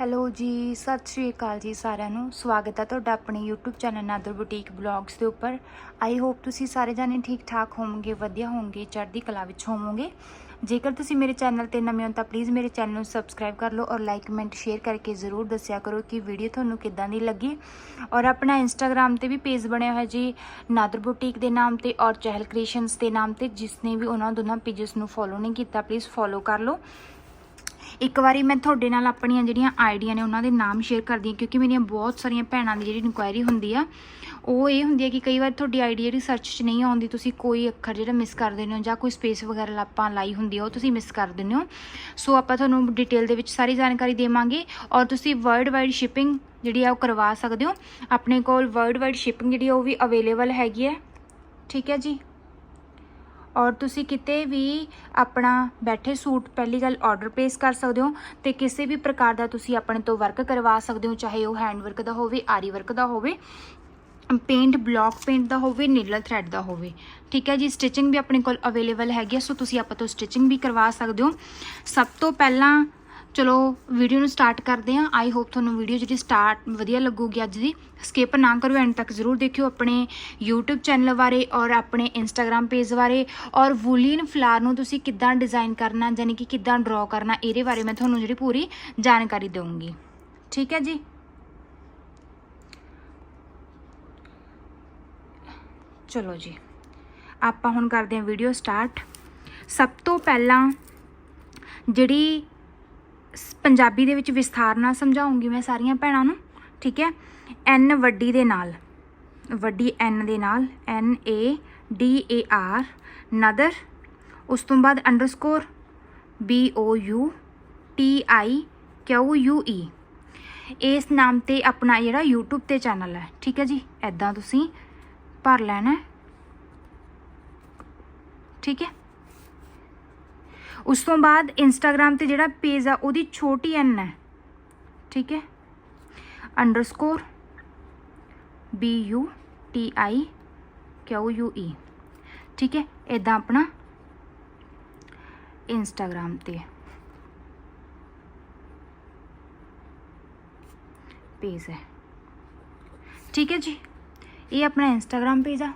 Hello ਜੀ, ਸਤਿ ਸ਼੍ਰੀ ਅਕਾਲ ਜੀ ਸਾਰਿਆਂ ਨੂੰ। ਸਵਾਗਤ ਹੈ ਤੁਹਾਡਾ ਆਪਣੇ YouTube channel Nadar boutique blogs ਦੇ ਉੱਪਰ। ਆਈ ਹੋਪ ਤੁਸੀਂ ਸਾਰੇ ਜਾਣੇ ਠੀਕ ਠਾਕ ਹੋਵੋਗੇ, ਵਧੀਆ ਹੋਵੋਗੇ, ਚੜ੍ਹਦੀ ਕਲਾ ਵਿੱਚ ਹੋਵੋਗੇ। ਜੇਕਰ ਤੁਸੀਂ ਮੇਰੇ ਚੈਨਲ ਤੇ ਨਵੇਂ ਹੋ ਤਾਂ ਪਲੀਜ਼ ਮੇਰੇ ਚੈਨਲ ਨੂੰ ਸਬਸਕ੍ਰਾਈਬ ਕਰ ਲਓ ਔਰ ਲਾਈਕ ਕਮੈਂਟ ਸ਼ੇਅਰ ਕਰਕੇ ਜ਼ਰੂਰ ਦੱਸਿਆ ਕਰੋ ਕਿ ਵੀਡੀਓ ਤੁਹਾਨੂੰ ਕਿੱਦਾਂ ਦੀ ਲੱਗੀ। ਔਰ ਆਪਣਾ ਇੰਸਟਾਗ੍ਰam ਤੇ ਵੀ ਪੇਜ ਬਣਿਆ ਹੋਇਆ ਜੀ, ਨਾਦਰ ਬੁਟੀਕ ਦੇ ਨਾਮ ਤੇ ਔਰ ਚਹਿਲ ਕ੍ਰੀਏਸ਼ਨਸ ਦੇ ਨਾਮ ਤੇ ਜਿਸ ਨੇ ਵੀ ਉਹਨਾਂ ਦੋਨਾਂ ਪੇਜਸ ਨੂੰ ਫੋਲੋ ਨਹੀਂ ਕੀਤਾ ਪਲੀਜ਼ ਫੋਲੋ ਕਰ ਲਓ। ਇੱਕ ਵਾਰੀ ਮੈਂ ਤੁਹਾਡੇ ਨਾਲ ਆਪਣੀਆਂ ਜਿਹੜੀਆਂ ਆਈਡੀਆ ਨੇ ਉਹਨਾਂ ਦੇ ਨਾਮ ਸ਼ੇਅਰ ਕਰਦੀ ਹਾਂ, ਕਿਉਂਕਿ ਮੇਰੀਆਂ ਬਹੁਤ ਸਾਰੀਆਂ ਭੈਣਾਂ ਦੀ ਜਿਹੜੀ ਇਨਕੁਆਇਰੀ ਹੁੰਦੀ ਆ, ਉਹ ਇਹ ਹੁੰਦੀ ਹੈ ਕਿ ਕਈ ਵਾਰ ਤੁਹਾਡੀ ਆਈਡੀ ਜਿਹੜੀ ਸਰਚ 'ਚ ਨਹੀਂ ਆਉਂਦੀ, ਤੁਸੀਂ ਕੋਈ ਅੱਖਰ ਜਿਹੜਾ ਮਿਸ ਕਰ ਦਿੰਦੇ ਹੋ ਜਾਂ ਕੋਈ ਸਪੇਸ ਵਗੈਰਾ ਆਪਾਂ ਲਾਈ ਹੁੰਦੀ ਆ, ਉਹ ਤੁਸੀਂ ਮਿਸ ਕਰ ਦਿੰਦੇ ਹੋ। ਸੋ ਆਪਾਂ ਤੁਹਾਨੂੰ ਡਿਟੇਲ ਦੇ ਵਿੱਚ ਸਾਰੀ ਜਾਣਕਾਰੀ ਦੇਵਾਂਗੇ ਔਰ ਤੁਸੀਂ ਵਰਲਡ ਵਾਈਡ ਸ਼ਿਪਿੰਗ ਜਿਹੜੀ ਆ, ਉਹ ਕਰਵਾ ਸਕਦੇ ਹੋ। ਆਪਣੇ ਕੋਲ ਵਰਲਡ ਵਾਈਡ ਸ਼ਿਪਿੰਗ ਜਿਹੜੀ ਆ, ਉਹ ਵੀ ਅਵੇਲੇਬਲ ਹੈਗੀ ਹੈ ਠੀਕ ਹੈ ਜੀ? ਔਰ ਤੁਸੀਂ ਕਿਤੇ ਵੀ ਆਪਣਾ ਬੈਠੇ ਸੂਟ ਪਹਿਲੀ ਗੱਲ ਆਰਡਰ ਪਲੇਸ ਕਰ ਸਕਦੇ ਹੋ ਤੇ ਕਿਸੇ ਵੀ ਪ੍ਰਕਾਰ ਦਾ ਤੁਸੀਂ ਆਪਣੇ ਤੋਂ ਵਰਕ ਕਰਵਾ ਸਕਦੇ ਹੋ, ਚਾਹੇ ਉਹ ਹੈਂਡ ਵਰਕ ਦਾ ਹੋਵੇ, ਆਰੀ ਵਰਕ ਦਾ ਹੋਵੇ ਪੇਂਟ ਬਲੌਕ ਪੇਂਟ ਦਾ ਹੋਵੇ ਨੀਡਲ ਥ੍ਰੈਡ ਦਾ ਹੋਵੇ। ਠੀਕ ਹੈ ਜੀ ਸਟਿਚਿੰਗ ਵੀ ਆਪਣੇ ਕੋਲ ਅਵੇਲੇਬਲ ਹੈਗੀ ਹੈ, ਸੋ ਤੁਸੀਂ ਆਪਾਂ ਤੋਂ ਸਟਿਚਿੰਗ ਵੀ ਕਰਵਾ ਸਕਦੇ ਹੋ। ਸਭ ਤੋਂ ਪਹਿਲਾਂ ਚਲੋ ਵੀਡੀਓ ਨੂੰ ਸਟਾਰਟ ਕਰਦੇ ਹਾਂ। ਆਈ ਹੋਪ ਤੁਹਾਨੂੰ ਵੀਡੀਓ ਜਿਹੜੀ ਸਟਾਰਟ ਵਧੀਆ ਲੱਗੂਗੀ ਅੱਜ ਦੀ ਸਕਿਪ ਨਾ ਕਰੋ ਐਂਡ ਤੱਕ ਜ਼ਰੂਰ ਦੇਖਿਓ ਆਪਣੇ YouTube ਚੈਨਲ ਬਾਰੇ ਔਰ ਆਪਣੇ Instagram ਪੇਜ ਬਾਰੇ। ਔਰ ਵੂਲੀਨ ਫਲਾਰ ਨੂੰ ਤੁਸੀਂ ਕਿੱਦਾਂ ਡਿਜ਼ਾਈਨ ਕਰਨਾ, ਯਾਨੀ ਕਿ ਕਿੱਦਾਂ ਡਰਾ ਕਰਨਾ, ਇਹਦੇ ਬਾਰੇ ਮੈਂ ਤੁਹਾਨੂੰ ਜਿਹੜੀ ਪੂਰੀ ਜਾਣਕਾਰੀ ਦਊਂਗੀ। ਠੀਕ ਹੈ ਜੀ? ਚਲੋ ਜੀ, ਆਪਾਂ ਹੁਣ ਕਰਦੇ ਹਾਂ ਵੀਡੀਓ ਸਟਾਰਟ ਸਭ ਤੋਂ ਪਹਿਲਾਂ ਜਿਹੜੀ ਪੰਜਾਬੀ ਦੇ ਵਿੱਚ ਵਿਸਥਾਰ ਨਾਲ ਸਮਝਾਉਂਗੀ ਮੈਂ ਸਾਰੀਆਂ ਭੈਣਾਂ ਨੂੰ, ਠੀਕ ਹੈ? ਐਨ ਵੱਡੀ ਦੇ ਨਾਲ, ਵੱਡੀ ਐਨ ਦੇ ਨਾਲ ਐਨ ਏ ਡੀ ਏ ਆਰ ਨਦਰ, ਉਸ ਤੋਂ ਬਾਅਦ underscore B O U T I Q U E ਇਸ ਨਾਮ ਤੇ ਆਪਣਾ ਜਿਹੜਾ YouTube ਤੇ ਚੈਨਲ ਹੈ, ਠੀਕ ਹੈ ਜੀ? ਐਦਾਂ ਤੁਸੀਂ ਭਰ ਲੈਣਾ ਠੀਕ ਹੈ? ਉਸ ਤੋਂ ਬਾਅਦ ਇੰਸਟਾਗ੍ਰam ਤੇ ਜਿਹੜਾ ਪੇਜ ਆ, ਉਹਦੀ ਛੋਟੀ ਐਨ ਹੈ। ਠੀਕ ਹੈ? Underscore B U T I Q U E ਠੀਕ ਹੈ? ਇਦਾਂ ਆਪਣਾ ਇੰਸਟਾਗ੍ਰam ਤੇ ਪੇਜ ਹੈ। ਠੀਕ ਹੈ ਜੀ? ਇਹ ਆਪਣਾ ਇੰਸਟਾਗ੍ਰam ਪੇਜ ਆ।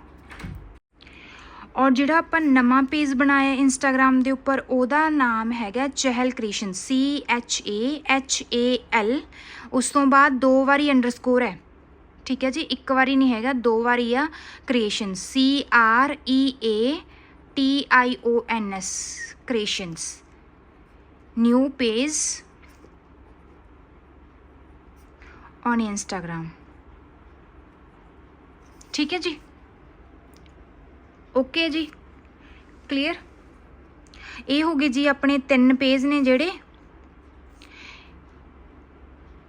ਔਰ ਜਿਹੜਾ ਆਪਾਂ ਨਵਾਂ ਪੇਜ ਬਣਾਇਆ ਇੰਸਟਾਗ੍ਰam ਦੇ ਉੱਪਰ, ਉਹਦਾ ਨਾਮ ਹੈਗਾ Chahal creation C H A H A L ਉਸ ਤੋਂ ਬਾਅਦ ਦੋ ਵਾਰੀ ਅੰਡਰਸਕੋਰ ਹੈ। ਠੀਕ ਹੈ ਜੀ? ਇੱਕ ਵਾਰੀ ਨਹੀਂ ਹੈਗਾ, ਦੋ ਵਾਰੀ ਆ creation C R E A T I O N S creations new page on Instagram ਠੀਕ ਹੈ ਜੀ? ਓਕੇ ਜੀ। ਕਲੀਅਰ ਇਹ ਹੋ ਗਏ ਜੀ ਆਪਣੇ ਤਿੰਨ ਪੇਜ ਨੇ ਜਿਹੜੇ।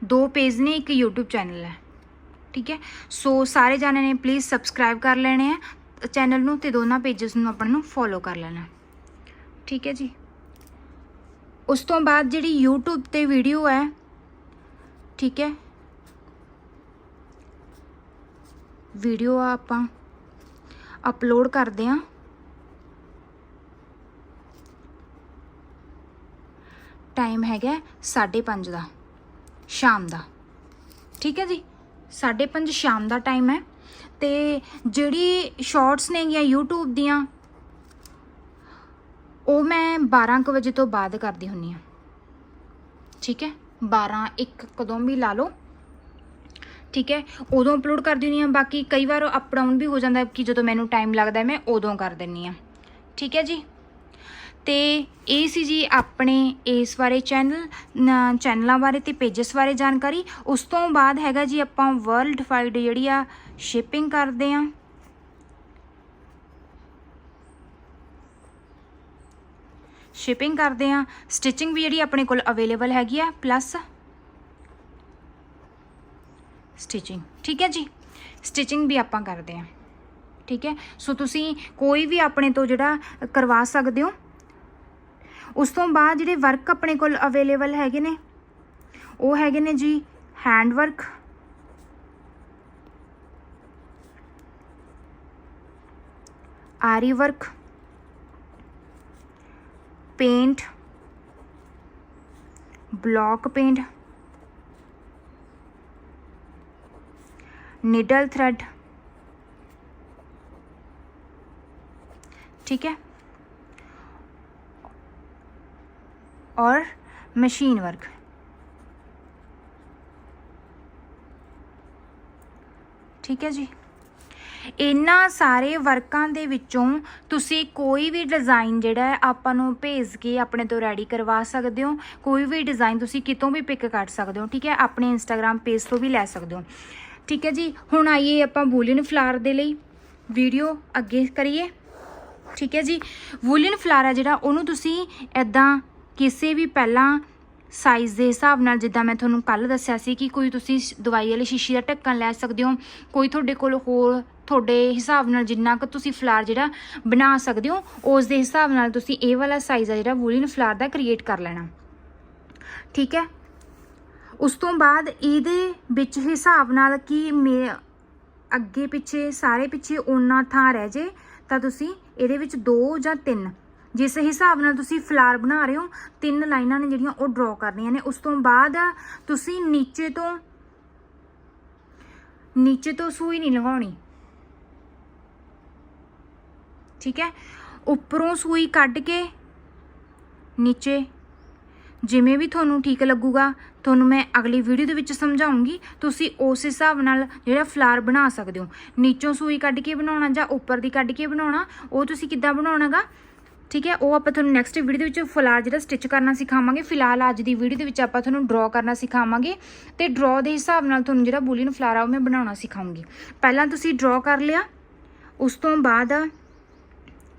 ਦੋ ਪੇਜ ਨੇ, ਇੱਕ YouTube ਚੈਨਲ ਹੈ। ਠੀਕ ਹੈ? ਸੋ ਸਾਰੇ ਜਾਣੇ ਨੇ ਪਲੀਜ਼ ਸਬਸਕ੍ਰਾਈਬ ਕਰ ਲੈਣੇ ਆ ਚੈਨਲ ਨੂੰ ਤੇ ਦੋਨਾਂ ਪੇजेस ਨੂੰ ਆਪਾਂ ਨੂੰ ਫੋਲੋ ਕਰ ਲੈਣਾ। ਠੀਕ ਹੈ ਜੀ? ਉਸ ਤੋਂ ਬਾਅਦ ਜਿਹੜੀ YouTube ਤੇ ਵੀਡੀਓ ਹੈ, ਠੀਕ ਹੈ? ਵੀਡੀਓ ਆ ਆਪਾਂ ਅਪਲੋਡ ਕਰਦੇ ਆ। ਟਾਈਮ ਹੈਗਾ 5:30 ਦਾ, ਸ਼ਾਮ ਦਾ। ਠੀਕ ਹੈ ਜੀ? 5:30 ਸ਼ਾਮ ਦਾ ਟਾਈਮ ਹੈ। ਤੇ ਜਿਹੜੀ ਸ਼ਾਰਟਸ ਨੇਗੀਆਂ YouTube ਦੀਆਂ, ਉਹ ਮੈਂ 12 ਕੁ ਵਜੇ ਤੋਂ ਬਾਅਦ ਕਰਦੀ ਹੁੰਨੀ ਆ। ਠੀਕ ਹੈ? 12 1 ਕਦੋਂ ਵੀ ਲਾ ਲਓ। ਠੀਕ ਹੈ? ਉਦੋਂ ਅਪਲੋਡ ਕਰ ਦਿੰਦੀ ਹਾਂ, ਬਾਕੀ ਕਈ ਵਾਰ ਅਪ ਡਾਊਨ ਵੀ ਹੋ ਜਾਂਦਾ ਕਿ ਜਦੋਂ ਮੈਨੂੰ ਟਾਈਮ ਲੱਗਦਾ ਮੈਂ ਉਦੋਂ ਕਰ ਦਿੰਨੀ ਆ ਠੀਕ ਹੈ ਜੀ? ਤੇ ਇਹ ਸੀ ਜੀ ਆਪਣੇ ਇਸ ਬਾਰੇ ਚੈਨਲ ਚੈਨਲਾਂ ਬਾਰੇ ਤੇ ਪੇजेस ਬਾਰੇ ਜਾਣਕਾਰੀ। ਉਸ ਤੋਂ ਬਾਅਦ ਹੈਗਾ ਜੀ ਆਪਾਂ ਵਰਲਡ ਵਾਈਡ ਜਿਹੜੀ ਆ ਸ਼ਿਪਿੰਗ ਕਰਦੇ ਆ ਸ਼ਿਪਿੰਗ ਕਰਦੇ ਆ ਸਟਿਚਿੰਗ ਵੀ ਜਿਹੜੀ ਆਪਣੇ ਕੋਲ ਅਵੇਲੇਬਲ ਹੈਗੀ ਆ ਪਲੱਸ ਸਟਿਚਿੰਗ। ਠੀਕ ਹੈ ਜੀ? ਸਟਿਚਿੰਗ ਵੀ ਆਪਾਂ ਕਰਦੇ ਹਾਂ। ਠੀਕ ਹੈ? ਸੋ ਤੁਸੀਂ ਕੋਈ ਵੀ ਆਪਣੇ ਤੋਂ ਜਿਹੜਾ ਕਰਵਾ ਸਕਦੇ ਹੋ। ਉਸ ਤੋਂ ਬਾਅਦ ਜਿਹੜੇ ਵਰਕ ਆਪਣੇ ਕੋਲ ਅਵੇਲੇਬਲ ਹੈਗੇ ਨੇ, ਉਹ ਹੈਗੇ ਨੇ ਜੀ hand work aari work paint block paint needle thread ठीक है और मशीन वर्क ਠੀਕ ਹੈ ਜੀ ਇਹਨਾਂ ਸਾਰੇ ਵਰਕਾਂ ਦੇ ਵਿੱਚੋਂ ਤੁਸੀਂ ਕੋਈ ਵੀ ਡਿਜ਼ਾਈਨ ਜਿਹੜਾ ਹੈ ਆਪਾਂ ਨੂੰ ਭੇਜ ਕੇ ਆਪਣੇ ਤੋਂ ਰੈਡੀ ਕਰਵਾ ਸਕਦੇ ਹੋ ਕੋਈ ਵੀ ਡਿਜ਼ਾਈਨ ਤੁਸੀਂ ਕਿਤੋਂ ਵੀ ਪਿਕ ਕਰ ਸਕਦੇ ਹੋ ਠੀਕ ਹੈ ਆਪਣੇ ਇੰਸਟਾਗ੍ਰam ਪੇਜ ਤੋਂ ਵੀ ਲੈ ਸਕਦੇ ਹੋ ਠੀਕ ਹੈ ਜੀ, ਹੁਣ ਆਈਏ ਆਪਾਂ ਬੂਲੀਅਨ ਫਲਾਰ ਦੇ ਲਈ। ਵੀਡੀਓ ਅੱਗੇ ਕਰੀਏ। ਠੀਕ ਹੈ ਜੀ, ਵੂਲਨ ਫਲਾਰ ਆ ਜਿਹੜਾ, ਉਹਨੂੰ ਤੁਸੀਂ ਐਦਾਂ ਕਿਸੇ ਵੀ ਪਹਿਲਾਂ ਸਾਈਜ਼ ਦੇ ਹਿਸਾਬ ਨਾਲ, ਜਿੱਦਾਂ ਮੈਂ ਤੁਹਾਨੂੰ ਕੱਲ ਦੱਸਿਆ ਸੀ ਕਿ ਕੋਈ ਤੁਸੀਂ ਦਵਾਈ ਵਾਲੀ ਸ਼ੀਸ਼ੀ ਦਾ ਢੱਕਣ ਲੈ ਸਕਦੇ ਹੋ, ਕੋਈ ਤੁਹਾਡੇ ਕੋਲ ਹੋਰ ਤੁਹਾਡੇ ਹਿਸਾਬ ਨਾਲ ਜਿੰਨਾ ਕੁ ਤੁਸੀਂ ਫਲਾਰ ਜਿਹੜਾ ਬਣਾ ਸਕਦੇ ਹੋ, ਉਸ ਦੇ ਹਿਸਾਬ ਨਾਲ ਤੁਸੀਂ ਇਹ ਵਾਲਾ ਸਾਈਜ਼ ਆ ਜਿਹੜਾ ਵੂਲਨ ਫਲਾਰ ਦਾ ਕ੍ਰੀਏਟ ਕਰ ਲੈਣਾ। ਠੀਕ ਹੈ? ਉਸ ਤੋਂ ਬਾਅਦ ਇਹਦੇ ਵਿੱਚ ਹਿਸਾਬ ਨਾਲ ਕਿ ਮੇ ਅੱਗੇ ਪਿੱਛੇ, ਸਾਰੇ ਪਿੱਛੇ ਉਹਨਾਂ ਥਾਂ ਰਹਿ ਜੇ, ਤਾਂ ਤੁਸੀਂ ਇਹਦੇ ਵਿੱਚ ਦੋ ਜਾਂ ਤਿੰਨ। ਜਿਸ ਹਿਸਾਬ ਨਾਲ ਤੁਸੀਂ ਫਲਾਰ ਬਣਾ ਰਹੇ ਹੋ, ਤਿੰਨ ਲਾਈਨਾਂ ਨੇ ਜਿਹੜੀਆਂ ਉਹ ਡਰਾ ਕਰਨੀਆਂ ਨੇ। ਉਸ ਤੋਂ ਬਾਅਦ ਤੁਸੀਂ ਨੀਚੇ ਤੋਂ ਨੀਚੇ ਤੋਂ ਸੂਈ ਨਹੀਂ ਲਗਾਉਣੀ। ਠੀਕ ਹੈ? ਉੱਪਰੋਂ ਸੂਈ ਕੱਢ ਕੇ ਨੀਚੇ, ਜਿਵੇਂ ਵੀ ਤੁਹਾਨੂੰ ਠੀਕ ਲੱਗੂਗਾ ਤੁਹਾਨੂੰ ਮੈਂ ਅਗਲੀ ਵੀਡੀਓ ਦੇ ਵਿੱਚ ਸਮਝਾਉਂਗੀ। ਤੁਸੀਂ ਉਸ ਹਿਸਾਬ ਨਾਲ ਜਿਹੜਾ ਫਲਾਰ ਬਣਾ ਸਕਦੇ ਹੋ। ਨੀਚੋਂ ਸੂਈ ਕੱਢ ਕੇ ਬਣਾਉਣਾ ਜਾਂ ਉੱਪਰ ਦੀ ਕੱਢ ਕੇ ਬਣਾਉਣਾ, ਉਹ ਤੁਸੀਂ ਕਿੱਦਾਂ ਬਣਾਉਣਾਗਾ? ਠੀਕ ਹੈ, ਉਹ ਆਪਾਂ ਤੁਹਾਨੂੰ ਨੈਕਸਟ ਵੀਡੀਓ ਦੇ ਵਿੱਚ ਫਲਾਰ ਜਿਹੜਾ ਸਟਿਚ ਕਰਨਾ ਸਿਖਾਵਾਂਗੇ। ਫਿਲਹਾਲ ਅੱਜ ਦੀ ਵੀਡੀਓ ਦੇ ਵਿੱਚ ਆਪਾਂ ਤੁਹਾਨੂੰ ਡਰਾ ਕਰਨਾ ਸਿਖਾਵਾਂਗੇ ਤੇ ਡਰਾ ਦੇ ਹਿਸਾਬ ਨਾਲ ਤੁਹਾਨੂੰ ਜਿਹੜਾ ਬੂਲੀਅਨ ਫਲਾਰ ਆ ਉਹ ਮੈਂ ਬਣਾਉਣਾ ਸਿਖਾਉਂਗੀ। ਪਹਿਲਾਂ ਤੁਸੀਂ ਡਰਾ ਕਰ ਲਿਆ, ਉਸ ਤੋਂ ਬਾਅਦ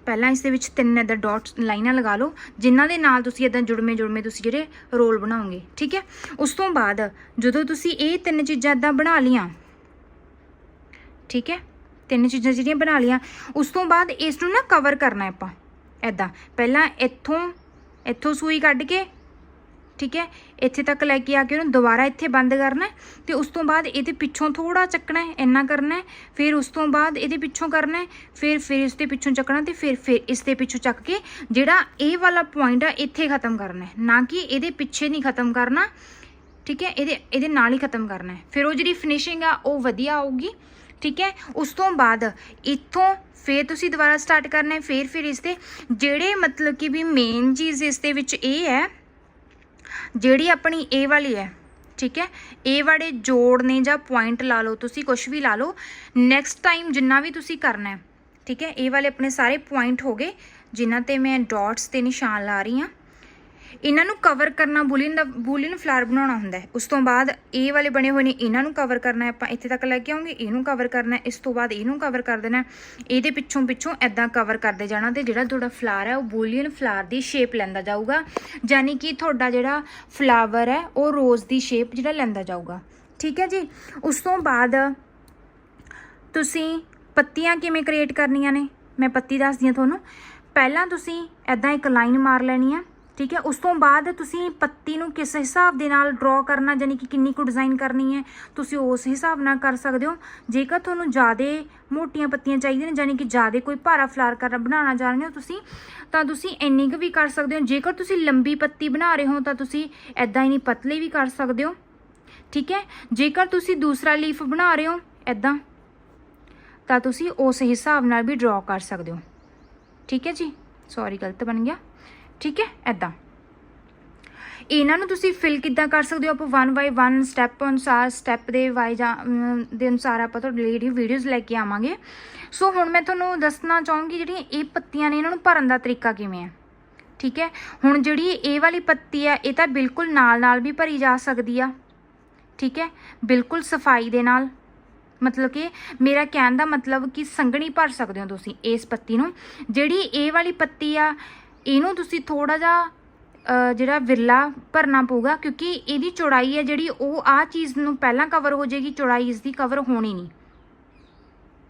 ਪਹਿਲਾਂ ਇਸ ਦੇ ਵਿੱਚ ਤਿੰਨ ਇਦਾਂ ਡਾਟਸ ਲਾਈਨਾਂ ਲਗਾ ਲਓ, ਜਿਨ੍ਹਾਂ ਦੇ ਨਾਲ ਤੁਸੀਂ ਇਦਾਂ ਜੁੜਵੇਂ ਜੁੜਵੇਂ ਤੁਸੀਂ ਜਿਹੜੇ ਰੋਲ ਬਣਾਓਗੇ, ਠੀਕ ਹੈ? ਉਸ ਤੋਂ ਬਾਅਦ ਜਦੋਂ ਤੁਸੀਂ ਇਹ ਤਿੰਨ ਚੀਜ਼ਾਂ ਇਦਾਂ ਬਣਾ ਲੀਆਂ, ਠੀਕ ਹੈ? ਤਿੰਨ ਚੀਜ਼ਾਂ ਜਿਹੜੀਆਂ ਬਣਾ ਲੀਆਂ, ਉਸ ਤੋਂ ਬਾਅਦ ਇਸ ਨੂੰ ਨਾ ਕਵਰ ਕਰਨਾ ਆਪਾਂ, ਇਦਾਂ। ਪਹਿਲਾਂ ਇੱਥੋਂ ਇੱਥੋਂ ਸੂਈ ਕੱਢ ਕੇ ਠੀਕ ਹੈ? ਇੱਥੇ ਤੱਕ ਲੈ ਕੇ ਆ ਕੇ ਉਹਨੂੰ ਦੁਬਾਰਾ ਇੱਥੇ ਬੰਦ ਕਰਨਾ ਹੈ ਤੇ ਉਸ ਤੋਂ ਬਾਅਦ ਇਹਦੇ ਪਿੱਛੋਂ ਥੋੜਾ ਚੱਕਣਾ ਹੈ, ਇੰਨਾ ਕਰਨਾ ਫਿਰ ਉਸ ਤੋਂ ਬਾਅਦ ਇਹਦੇ ਪਿੱਛੋਂ ਕਰਨਾ ਹੈ, ਫਿਰ ਫਿਰ ਇਸ ਦੇ ਪਿੱਛੋਂ ਚੱਕਣਾ ਤੇ ਫਿਰ ਫਿਰ ਇਸ ਦੇ ਪਿੱਛੋਂ ਚੱਕ ਕੇ ਜਿਹੜਾ ਇਹ ਵਾਲਾ ਪੁਆਇੰਟ ਆ, ਇੱਥੇ ਖਤਮ ਕਰਨਾ ਹੈ। ਨਾ ਕਿ ਇਹਦੇ ਪਿੱਛੇ ਨਹੀਂ ਖਤਮ ਕਰਨਾ, ਠੀਕ ਹੈ? ਇਹਦੇ ਇਹਦੇ ਨਾਲ ਹੀ ਖਤਮ ਕਰਨਾ ਹੈ। ਫਿਰ ਉਹ ਜਿਹੜੀ ਫਿਨਿਸ਼ਿੰਗ ਆ, ਉਹ ਵਧੀਆ ਆਊਗੀ, ਠੀਕ ਹੈ? ਉਸ ਤੋਂ ਬਾਅਦ ਇੱਥੋਂ ਫਿਰ ਤੁਸੀਂ ਦੁਬਾਰਾ ਸਟਾਰਟ ਕਰਨਾ ਹੈ, ਫਿਰ ਫਿਰ ਇਸ ਦੇ ਜਿਹੜੇ ਮਤਲਬ ਕਿ ਵੀ ਮੇਨ ਚੀਜ਼ ਇਸ ਦੇ ਵਿੱਚ ਇਹ ਹੈ ਜਿਹੜੀ ਆਪਣੀ ਇਹ ਵਾਲੀ ਹੈ, ਠੀਕ ਹੈ? ਇਹ ਵਾਲੇ ਜੋੜ ਨੇ ਜਾਂ ਪੁਆਇੰਟ ਲਾ ਲਓ, ਤੁਸੀਂ ਕੁਝ ਵੀ ਲਾ ਲਓ ਨੈਕਸਟ ਟਾਈਮ ਜਿੰਨਾ ਵੀ ਤੁਸੀਂ ਕਰਨਾ ਹੈ, ਠੀਕ ਹੈ? ਇਹ ਵਾਲੇ ਆਪਣੇ ਸਾਰੇ ਪੁਆਇੰਟ ਹੋ ਗਏ, ਜਿਨ੍ਹਾਂ ਤੇ ਮੈਂ ਡਾਟਸ ਤੇ ਨਿਸ਼ਾਨ ਲਾ ਰਹੀ ਹਾਂ। ਇਹਨਾਂ ਨੂੰ ਕਵਰ ਕਰਨਾ, ਬੂਲੀਅਨ ਦਾ, ਬੂਲੀਅਨ ਫਲਾਰ ਬਣਾਉਣਾ ਹੁੰਦਾ ਹੈ। ਉਸ ਤੋਂ ਬਾਅਦ ਇਹ ਵਾਲੇ ਬਣੇ ਹੋਏ ਨੇ, ਇਹਨਾਂ ਨੂੰ ਕਵਰ ਕਰਨਾ ਆਪਾਂ ਇੱਥੇ ਤੱਕ ਲੈ ਕੇ ਆਉਂਗੇ, ਇਹਨੂੰ ਕਵਰ ਕਰਨਾ ਇਸ ਤੋਂ ਬਾਅਦ ਇਹਨੂੰ ਕਵਰ ਕਰ ਦੇਣਾ ਇਹਦੇ ਪਿੱਛੋਂ ਪਿੱਛੋਂ ਐਦਾਂ ਕਵਰ ਕਰਦੇ ਜਾਣਾ ਤੇ ਜਿਹੜਾ ਤੁਹਾਡਾ ਫਲਾਰ ਹੈ, ਉਹ ਬੂਲੀਅਨ ਫਲਾਰ ਦੀ ਸ਼ੇਪ ਲੈਂਦਾ ਜਾਊਗਾ। ਯਾਨੀ ਕਿ ਤੁਹਾਡਾ ਜਿਹੜਾ ਫਲਾਵਰ ਹੈ, ਉਹ ਰੋਜ਼ ਦੀ ਸ਼ੇਪ ਜਿਹੜਾ ਲੈਂਦਾ ਜਾਊਗਾ। ਠੀਕ ਹੈ ਜੀ? ਉਸ ਤੋਂ ਬਾਅਦ ਤੁਸੀਂ ਪੱਤੀਆਂ ਕਿਵੇਂ ਕ੍ਰੀਏਟ ਕਰਨੀਆਂ ਨੇ? ਮੈਂ ਪੱਤੀ ਦੱਸਦੀ ਹਾਂ ਤੁਹਾਨੂੰ। ਪਹਿਲਾਂ ਤੁਸੀਂ ਐਦਾਂ ਇੱਕ ਲਾਈਨ ਮਾਰ ਲੈਣੀ ਆ। ਠੀਕ ਹੈ? ਉਸ ਤੋਂ ਬਾਅਦ ਤੁਸੀਂ ਪੱਤੀ ਨੂੰ ਕਿਸ ਹਿਸਾਬ ਦੇ ਨਾਲ ਡਰਾ ਕਰਨਾ ਯਾਨੀ ਕਿ ਕਿੰਨੀ ਕੁ ਡਿਜ਼ਾਈਨ ਕਰਨੀ ਹੈ, ਤੁਸੀਂ ਉਸ ਹਿਸਾਬ ਨਾਲ ਕਰ ਸਕਦੇ ਹੋ। ਜੇਕਰ ਤੁਹਾਨੂੰ ਜ਼ਿਆਦਾ ਮੋਟੀਆਂ ਪੱਤੀਆਂ ਚਾਹੀਦੀਆਂ ਨੇ ਯਾਨੀ ਕਿ ਜ਼ਿਆਦਾ ਕੋਈ ਭਾਰਾ ਫਲਾਰ ਕਰਨਾ ਬਣਾਉਣਾ ਚਾਹੁੰਦੇ ਹੋ ਤੁਸੀਂ, ਤਾਂ ਤੁਸੀਂ ਇੰਨੀ ਕੁ ਵੀ ਕਰ ਸਕਦੇ ਹੋ। ਜੇਕਰ ਤੁਸੀਂ ਲੰਬੀ ਪੱਤੀ ਬਣਾ ਰਹੇ ਹੋ, ਤਾਂ ਤੁਸੀਂ ਐਦਾਂ ਹੀ ਨਹੀਂ, ਪਤਲੀ ਵੀ ਕਰ ਸਕਦੇ ਹੋ। ਠੀਕ ਹੈ? ਜੇਕਰ ਤੁਸੀਂ ਦੂਸਰਾ ਲੀਫ ਬਣਾ ਰਹੇ ਹੋ ਐਦਾਂ ਤਾਂ ਤੁਸੀਂ ਉਸ ਹਿਸਾਬ ਨਾਲ ਵੀ ਡਰਾ ਕਰ ਸਕਦੇ ਹੋ। ਠੀਕ ਹੈ ਜੀ? ਸੌਰੀ ਗਲਤ ਬਣ ਗਿਆ। ਠੀਕ ਹੈ? ਐਦਾਂ ਇਹਨਾਂ ਨੂੰ ਤੁਸੀਂ ਫਿਲ ਕਿੱਦਾਂ ਕਰ ਸਕਦੇ ਹੋ? ਆਪਾਂ 1 ਬਾਈ 1 ਸਟੈਪ ਅਨੁਸਾਰ ਸਟੈਪ ਦੇ ਵਾਈ ਜਾਂ ਦੇ ਅਨੁਸਾਰ ਆਪਾਂ ਤੁਹਾਡੇ ਲਈ ਜਿਹੜੀ ਵੀਡੀਓਜ਼ ਲੈ ਕੇ ਆਵਾਂਗੇ। ਸੋ ਹੁਣ ਮੈਂ ਤੁਹਾਨੂੰ ਦੱਸਣਾ ਚਾਹੂੰਗੀ ਜਿਹੜੀਆਂ ਇਹ ਪੱਤੀਆਂ ਨੇ, ਇਹਨਾਂ ਨੂੰ ਭਰਨ ਦਾ ਤਰੀਕਾ ਕਿਵੇਂ ਹੈ। ਠੀਕ ਹੈ? ਹੁਣ ਜਿਹੜੀ ਇਹ ਵਾਲੀ ਪੱਤੀ ਆ ਇਹ ਤਾਂ ਬਿਲਕੁਲ ਨਾਲ ਨਾਲ ਵੀ ਭਰੀ ਜਾ ਸਕਦੀ ਆ। ਠੀਕ ਹੈ? ਬਿਲਕੁਲ ਸਫ਼ਾਈ ਦੇ ਨਾਲ। ਮਤਲਬ ਕਿ ਮੇਰਾ ਕਹਿਣ ਦਾ ਮਤਲਬ ਕਿ ਸੰਘਣੀ ਭਰ ਸਕਦੇ ਹੋ ਤੁਸੀਂ ਇਸ ਪੱਤੀ ਨੂੰ। ਜਿਹੜੀ ਇਹ ਵਾਲੀ ਪੱਤੀ ਆ ਇਹਨੂੰ ਤੁਸੀਂ ਥੋੜਾ ਜਿਹਾ ਜਿਹੜਾ ਵਿਰਲਾ ਭਰਨਾ ਪਊਗਾ, ਕਿਉਂਕਿ ਇਹਦੀ ਚੌੜਾਈ ਹੈ ਜਿਹੜੀ, ਉਹ ਆ ਚੀਜ਼ ਨੂੰ ਪਹਿਲਾਂ ਕਵਰ ਹੋ ਜਾਏਗੀ, ਚੌੜਾਈ ਇਸ ਦੀ ਕਵਰ ਹੋਣੀ ਨਹੀਂ।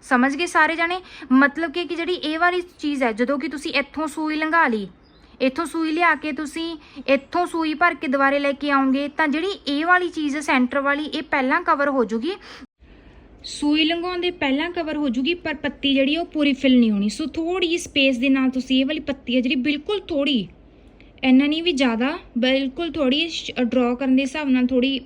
ਸਮਝ ਗਏ ਸਾਰੇ ਜਾਣੇ? ਮਤਲਬ ਕਿ ਕਿ ਜਿਹੜੀ ਇਹ ਵਾਲੀ ਚੀਜ਼ ਹੈ, ਜਦੋਂ ਕਿ ਤੁਸੀਂ ਇੱਥੋਂ ਸੂਈ ਲੰਘਾ ਲਈ, ਇੱਥੋਂ ਸੂਈ ਲਿਆ ਕੇ ਤੁਸੀਂ ਇੱਥੋਂ ਸੂਈ ਭਰ ਕੇ ਦੁਬਾਰੇ ਲੈ ਕੇ ਆਉਂਗੇ, ਤਾਂ ਜਿਹੜੀ ਇਹ ਵਾਲੀ ਚੀਜ਼ ਹੈ ਸੈਂਟਰ ਵਾਲੀ, ਇਹ ਪਹਿਲਾਂ ਕਵਰ ਹੋ ਜੂਗੀ ਸੂਈ ਲੰਘਾਉਂਦੇ ਪਹਿਲਾਂ ਕਵਰ ਹੋ ਜੂਗੀ, ਪਰ ਪੱਤੀ ਜਿਹੜੀ ਉਹ ਪੂਰੀ ਫਿਲ ਨਹੀਂ ਹੋਣੀ। ਸੋ ਥੋੜੀ ਜਿਹੀ ਸਪੇਸ ਦੇ ਨਾਲ ਤੁਸੀਂ ਇਹ ਵਾਲੀ ਪੱਤੀ ਹੈ ਜਿਹੜੀ ਬਿਲਕੁਲ ਥੋੜੀ ਇੰਨਾ ਨਹੀਂ ਵੀ ਜ਼ਿਆਦਾ, ਬਿਲਕੁਲ ਥੋੜੀ ਡਰਾ ਕਰਨ ਦੇ ਹਿਸਾਬ ਨਾਲ ਥੋੜੀ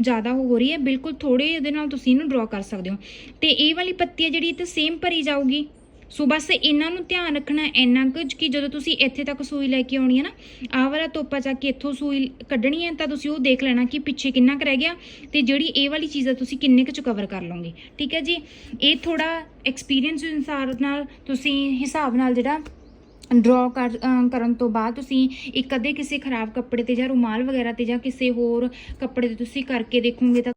ਜ਼ਿਆਦਾ ਹੋ ਰਹੀ ਹੈ। ਬਿਲਕੁਲ ਥੋੜੇ ਇਹਦੇ ਨਾਲ ਤੁਸੀਂ ਇਹਨੂੰ ਡਰਾ ਕਰ ਸਕਦੇ ਹੋ। ਤੇ ਇਹ ਵਾਲੀ ਪੱਤੀ ਹੈ ਜਿਹੜੀ ਤੇ ਸੇਮ ਭਰੀ ਜਾਊਗੀ। ਸੋ ਬਸ ਇਹਨਾਂ ਨੂੰ ਧਿਆਨ ਰੱਖਣਾ ਇੰਨਾ ਕੁਝ ਕਿ ਜਦੋਂ ਤੁਸੀਂ ਇੱਥੇ ਤੱਕ ਸੂਈ ਲੈ ਕੇ ਆਉਣੀ ਹੈ ਨਾ, ਆਹ ਵਾਲਾ ਤੋਪਾ ਚੱਕ ਕੇ ਇੱਥੋਂ ਸੂਈ ਕੱਢਣੀ ਹੈ ਤਾਂ ਤੁਸੀਂ ਉਹ ਦੇਖ ਲੈਣਾ ਕਿ ਪਿੱਛੇ ਕਿੰਨਾ ਕੁ ਰਹਿ ਗਿਆ ਤੇ ਜਿਹੜੀ ਇਹ ਵਾਲੀ ਚੀਜ਼ ਆ ਤੁਸੀਂ ਕਿੰਨੇ ਕੁ ਚ ਕਵਰ ਕਰ ਲਓਗੇ। ਠੀਕ ਹੈ ਜੀ? ਇਹ ਥੋੜਾ ਐਕਸਪੀਰੀਅੰਸ ਅਨੁਸਾਰ ਨਾਲ ਤੁਸੀਂ ਹਿਸਾਬ ਨਾਲ ਜਿਹੜਾ ਡਰਾ ਕਰ ਕਰਨ ਤੋਂ ਬਾਅਦ ਤੁਸੀਂ ਇੱਕ ਅੱਧੇ ਕਿਸੇ ਖਰਾਬ ਕੱਪੜੇ ਤੇ ਜਾਂ ਰੁਮਾਲ ਵਗੈਰਾ ਤੇ ਜਾਂ ਕਿਸੇ ਹੋਰ ਕੱਪੜੇ ਤੇ ਤੁਸੀਂ ਕਰਕੇ ਦੇਖੋਗੇ ਤਾਂ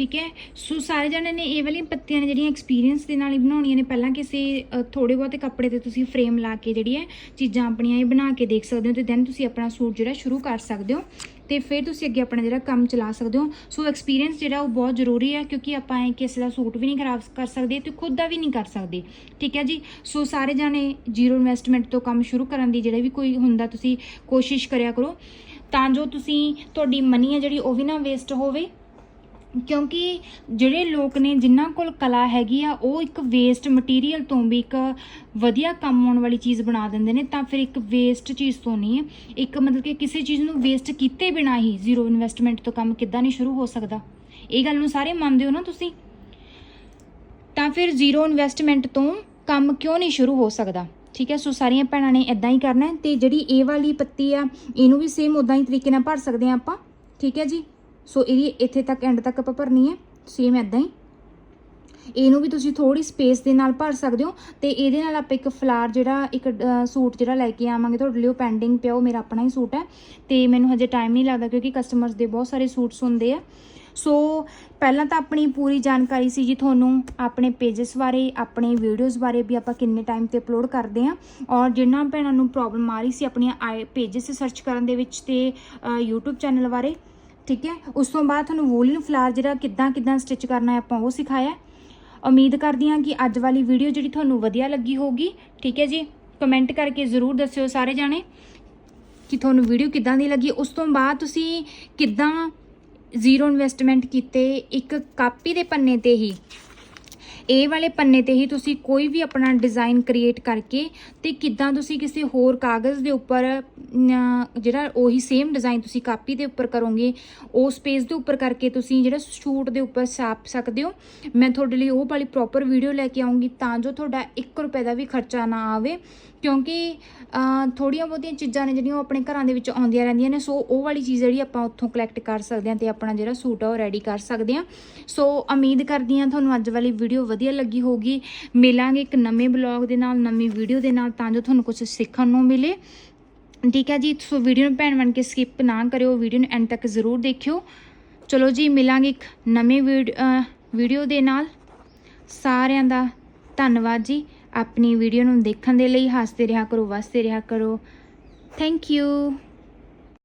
ਠੀਕ ਹੈ? ਸੋ ਸਾਰੇ ਜਣੇ ਨੇ ਇਹ ਵਾਲੀਆਂ ਪੱਤੀਆਂ ਨੇ ਜਿਹੜੀਆਂ ਐਕਸਪੀਰੀਅੰਸ ਦੇ ਨਾਲ ਹੀ ਬਣਾਉਣੀਆਂ ਨੇ ਪਹਿਲਾਂ ਕਿਸੇ ਅ, ਥੋੜੇ ਬਹੁਤੇ ਕੱਪੜੇ ਤੇ ਤੁਸੀਂ ਫਰੇਮ ਲਾ ਕੇ ਜਿਹੜੀ ਹੈ ਚੀਜ਼ਾਂ ਆਪਣੀਆਂ ਇਹ ਬਣਾ ਕੇ ਦੇਖ ਸਕਦੇ ਹੋ ਤੇ ਦੈਨ ਤੁਸੀਂ ਆਪਣਾ ਸੂਟ ਜਿਹੜਾ ਸ਼ੁਰੂ ਕਰ ਸਕਦੇ ਹੋ ਤੇ ਫਿਰ ਤੁਸੀਂ ਅੱਗੇ ਆਪਣਾ ਜਿਹੜਾ ਕੰਮ ਚਲਾ ਸਕਦੇ ਹੋ। ਸੋ ਐਕਸਪੀਰੀਅੰਸ ਜਿਹੜਾ ਉਹ ਬਹੁਤ ਜ਼ਰੂਰੀ ਹੈ ਕਿਉਂਕਿ ਆਪਾਂ ਐ ਕਿਸੇ ਦਾ ਸੂਟ ਵੀ ਨਹੀਂ ਖਰਾਬ ਕਰ ਸਕਦੇ ਤੇ ਖੁਦ ਦਾ ਵੀ ਨਹੀਂ ਕਰ ਸਕਦੇ। ਠੀਕ ਹੈ ਜੀ? ਸੋ ਸਾਰੇ ਜਾਣੇ ਜ਼ੀਰੋ ਇਨਵੈਸਟਮੈਂਟ ਤੋਂ ਕੰਮ ਸ਼ੁਰੂ ਕਰਨ ਦੀ ਜਿਹੜਾ ਵੀ ਕੋਈ ਹੁੰਦਾ ਤੁਸੀਂ ਕੋਸ਼ਿਸ਼ ਕਰਿਆ ਕਰੋ। ਤਾਂ ਜੋ ਤੁਸੀਂ ਤੁਹਾਡੀ ਮਨੀ ਹੈ ਜਿਹੜੀ ਉਹ ਵੀ ਨਾ ਵੇਸਟ ਹੋਵੇ। ਕਿਉਂਕਿ ਜਿਹੜੇ ਲੋਕ ਨੇ, ਜਿਨ੍ਹਾਂ ਕੋਲ ਕਲਾ ਹੈਗੀ ਆ, ਉਹ ਇੱਕ ਵੇਸਟ ਮਟੀਰੀਅਲ ਤੋਂ ਵੀ ਇੱਕ ਵਧੀਆ ਕੰਮ ਆਉਣ ਵਾਲੀ ਚੀਜ਼ ਬਣਾ ਦਿੰਦੇ ਨੇ, ਤਾਂ ਫਿਰ ਇੱਕ ਵੇਸਟ ਚੀਜ਼ ਤੋਂ ਨਹੀਂ ਇੱਕ ਮਤਲਬ ਕਿ ਕਿਸੇ ਚੀਜ਼ ਨੂੰ ਵੇਸਟ ਕੀਤੇ ਬਿਨਾ ਹੀ ਜ਼ੀਰੋ ਇਨਵੈਸਟਮੈਂਟ ਤੋਂ ਕੰਮ ਕਿੱਦਾਂ ਨਹੀਂ ਸ਼ੁਰੂ ਹੋ ਸਕਦਾ। ਇਹ ਗੱਲ ਨੂੰ ਸਾਰੇ ਮੰਨਦੇ ਹੋ ਨਾ ਤੁਸੀਂ? ਤਾਂ ਫਿਰ ਜ਼ੀਰੋ ਇਨਵੈਸਟਮੈਂਟ ਤੋਂ ਕੰਮ ਕਿਉਂ ਨਹੀਂ ਸ਼ੁਰੂ ਹੋ ਸਕਦਾ? ਠੀਕ ਹੈ, ਸੋ ਸਾਰੀਆਂ ਭੈਣਾਂ ਨੇ ਇਦਾਂ ਹੀ ਕਰਨਾ ਹੈ, ਤੇ ਜਿਹੜੀ ਇਹ ਵਾਲੀ ਪੱਤੀ ਆ, ਇਹਨੂੰ ਵੀ ਸੇਮ ਉਦਾਂ ਹੀ ਤਰੀਕੇ ਨਾਲ ਭਰ ਸਕਦੇ ਆ ਆਪਾਂ। ਠੀਕ ਹੈ ਜੀ? ਸੋ ਇਹਦੀ ਇੱਥੇ ਤੱਕ ਐਂਡ ਤੱਕ ਆਪਾਂ ਭਰਨੀ ਹੈ। ਸੇਮ ਐਦਾਂ ਹੀ। ਇਹਨੂੰ ਵੀ ਤੁਸੀਂ ਥੋੜੀ ਸਪੇਸ ਦੇ ਨਾਲ ਭਰ ਸਕਦੇ ਹੋ ਤੇ ਇਹਦੇ ਨਾਲ ਆਪਾਂ ਇੱਕ ਫਲਾਰ ਜਿਹੜਾ, ਇੱਕ ਸੂਟ ਜਿਹੜਾ ਲੈ ਕੇ ਆਵਾਂਗੇ। ਤੁਹਾਡੇ ਲਈ ਉਹ ਪੈਂਡਿੰਗ ਪਿਆ, ਉਹ ਮੇਰਾ ਆਪਣਾ ਹੀ ਸੂਟ ਹੈ। ਤੇ ਮੈਨੂੰ ਹਜੇ ਟਾਈਮ ਨਹੀਂ ਲੱਗਦਾ ਕਿਉਂਕਿ ਕਸਟਮਰਸ ਦੇ ਬਹੁਤ ਸਾਰੇ ਸੂਟਸ ਹੁੰਦੇ ਆ। ਸੋ ਪਹਿਲਾਂ ਤਾਂ ਆਪਣੀ ਪੂਰੀ ਜਾਣਕਾਰੀ ਸੀ ਜੀ ਤੁਹਾਨੂੰ, ਆਪਣੇ ਪੇजेस ਬਾਰੇ, ਆਪਣੇ ਵੀਡੀਓਜ਼ ਬਾਰੇ ਵੀ ਆਪਾਂ ਕਿੰਨੇ ਟਾਈਮ ਤੇ ਅਪਲੋਡ ਕਰਦੇ ਆਂ ਔਰ ਜਿਨ੍ਹਾਂ ਭੈਣਾਂ ਨੂੰ ਪ੍ਰੋਬਲਮ ਆ ਰਹੀ ਸੀ ਆਪਣੀਆਂ ਪੇजेस ਸਰਚ ਕਰਨ ਦੇ ਵਿੱਚ ਤੇ YouTube ਚੈਨਲ ਬਾਰੇ ਠੀਕ ਹੈ? ਉਸ ਤੋਂ ਬਾਅਦ ਤੁਹਾਨੂੰ ਵੂਲਨ ਫਲਾਰ ਜਿਹੜਾ ਕਿੱਦਾਂ ਕਿੱਦਾਂ ਸਟਿਚ ਕਰਨਾ ਹੈ ਆਪਾਂ ਉਹ ਸਿਖਾਇਆ ਉਮੀਦ ਕਰਦੀ ਹਾਂ ਕਿ ਅੱਜ ਵਾਲੀ ਵੀਡੀਓ ਜਿਹੜੀ ਤੁਹਾਨੂੰ ਵਧੀਆ ਲੱਗੀ ਹੋਊਗੀ। ਠੀਕ ਹੈ ਜੀ? ਕਮੈਂਟ ਕਰਕੇ ਜ਼ਰੂਰ ਦੱਸਿਓ ਸਾਰੇ ਜਾਣੇ ਕਿ ਤੁਹਾਨੂੰ ਵੀਡੀਓ ਕਿੱਦਾਂ ਦੀ ਲੱਗੀ। ਉਸ ਤੋਂ ਬਾਅਦ ਤੁਸੀਂ ਕਿੱਦਾਂ ਜ਼ੀਰੋ ਇਨਵੈਸਟਮੈਂਟ ਕੀਤੇ ਇੱਕ ਕਾਪੀ ਦੇ ਪੰਨੇ ਤੇ ਹੀ? ਇਹ ਵਾਲੇ ਪੰਨੇ ਤੇ ਹੀ ਤੁਸੀਂ ਕੋਈ ਵੀ ਆਪਣਾ ਡਿਜ਼ਾਈਨ ਕ੍ਰੀਏਟ ਕਰਕੇ ਤੇ ਕਿੱਦਾਂ ਤੁਸੀਂ ਕਿਸੇ ਹੋਰ ਕਾਗਜ਼ ਦੇ ਉੱਪਰ ਜਿਹੜਾ ਉਹੀ ਸੇਮ ਡਿਜ਼ਾਈਨ ਤੁਸੀਂ ਕਾਪੀ ਦੇ ਉੱਪਰ ਕਰੋਗੇ ਉਹ ਸਪੇਸ ਦੇ ਉੱਪਰ ਕਰਕੇ ਤੁਸੀਂ ਜਿਹੜਾ ਸ਼ੂਟ ਦੇ ਉੱਪਰ ਛਾਪ ਸਕਦੇ ਹੋ। ਮੈਂ ਤੁਹਾਡੇ ਲਈ ਉਹ ਵਾਲੀ ਪ੍ਰੋਪਰ ਵੀਡੀਓ ਲੈ ਕੇ ਆਉਂਗੀ ਤਾਂ ਜੋ ਤੁਹਾਡਾ 1 ਰੁਪਏ ਦਾ ਵੀ ਖਰਚਾ ਨਾ ਆਵੇ। ਕਿਉਂਕਿ ਅ, ਥੋੜੀਆਂ ਬਹੁਤੀਆਂ ਚੀਜ਼ਾਂ ਨੇ ਜਿਹੜੀਆਂ ਉਹ ਆਪਣੇ ਘਰਾਂ ਦੇ ਵਿੱਚ ਆਉਂਦੀਆਂ ਰਹਿੰਦੀਆਂ ਨੇ ਸੋ ਉਹ ਵਾਲੀ ਚੀਜ਼ ਜਿਹੜੀ ਆਪਾਂ ਉੱਥੋਂ ਕਲੈਕਟ ਕਰ ਸਕਦੇ ਹਾਂ ਤੇ ਆਪਣਾ ਜਿਹੜਾ ਸੂਟ ਆ ਉਹ ਰੈਡੀ ਕਰ ਸਕਦੇ ਹਾਂ। ਸੋ ਉਮੀਦ ਕਰਦੀ ਹਾਂ ਤੁਹਾਨੂੰ ਅੱਜ ਵਾਲੀ ਵੀਡੀਓ ਵਧੀਆ ਲੱਗੀ ਹੋਊਗੀ। ਮਿਲਾਂਗੇ ਇੱਕ ਨਵੇਂ ਬਲੌਗ ਦੇ ਨਾਲ ਨਵੀਂ ਵੀਡੀਓ ਦੇ ਨਾਲ ਤਾਂ ਜੋ ਤੁਹਾਨੂੰ ਕੁਝ ਸਿੱਖਣ ਨੂੰ ਮਿਲੇ। ਠੀਕ ਹੈ ਜੀ ਸੋ ਵੀਡੀਓ ਨੂੰ ਭੈਣ ਬਣ ਕੇ ਸਕਿਪ ਨਾ ਕਰਿਓ ਵੀਡੀਓ ਨੂੰ ਐਂਡ ਤੱਕ ਜ਼ਰੂਰ ਦੇਖਿਓ। ਚਲੋ ਜੀ ਮਿਲਾਂਗੇ ਇੱਕ ਨਵੇਂ ਵੀਡੀਓ ਦੇ ਨਾਲ। ਸਾਰਿਆਂ ਦਾ ਧੰਨਵਾਦ ਜੀ। ਆਪਣੀ ਵੀਡੀਓ ਨੂੰ ਦੇਖਣ ਦੇ ਲਈ ਹੱਸਦੇ ਰਿਹਾ ਕਰੋ ਵਸਦੇ ਰਿਹਾ ਕਰੋ। Thank you